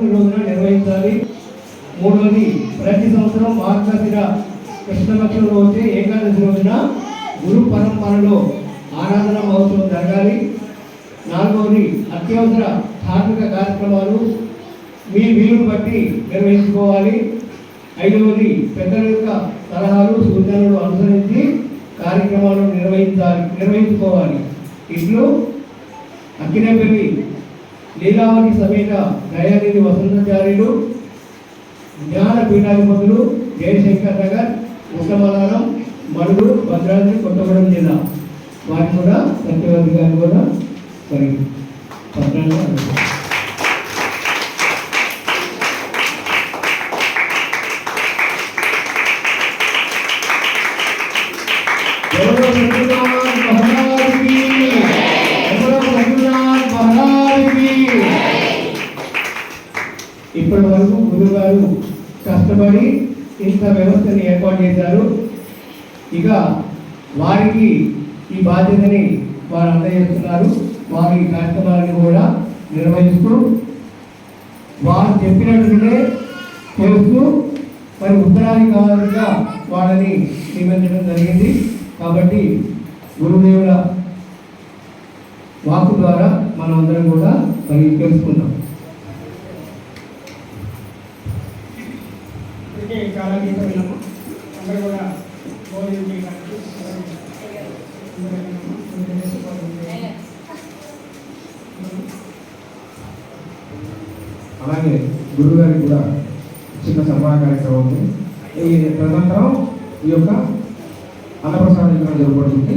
రోజున నిర్వహించాలి మూడవది ప్రతి సంవత్సరం మార్గశిర కృష్ణపక్షంలో వచ్చే ఏకాదశి రోజున గురు పరంపరలో ఆరాధన మహోత్సవం జరగాలి. నాలుగవది అత్యవసర ధార్మిక కార్యక్రమాలు. మీ వీలును బట్టి నిర్వహించుకోవాలి. ఐదవది పెద్దల యొక్క సలహాలు సూచనలు అనుసరించి కార్యక్రమాలు నిర్వహించాలి నిర్వహించుకోవాలి. ఇట్లు అక్కినేపల్లి లీలావతి సమేత దయానిధి వసంతచార్యులు జ్ఞాన పీఠాధిపతులు జయశంకర్ నగర్ ఉత్తమలారం మడుగు భద్రాద్రి కొత్తగూడెం జిల్లా. వారిని కూడా సత్యవతి గారిని కూడా మరి పత్రాన్ని ఎవరో ఇప్పటి వరకు గురువు గారు కష్టపడి ఇంత వ్యవస్థని ఏర్పాటు చేశారు. ఇక వారికి ఈ బాధ్యతని వారు అందజేస్తున్నారు. వారు ఈ కార్యక్రమాలను కూడా నిర్వహిస్తూ వారు చెప్పినట్టుగానే చేస్తూ మరి ఉత్తరాధికారులుగా వాళ్ళని నియమించడం జరిగింది. కాబట్టి గురుదేవుల వాకు ద్వారా మనం అందరం కూడా మరి తెలుసుకుందాం. ఇప్పటికే చాలా గీత విన్నాము అందరూ కూడా భోజనం చేయడానికి. అలాగే గురువు గారికి కూడా చిన్న సన్మాన కార్యక్రమం ఉంది ఈ తదనంతరం ఈ యొక్క అన్నప్రసాద జరగబడుతుంది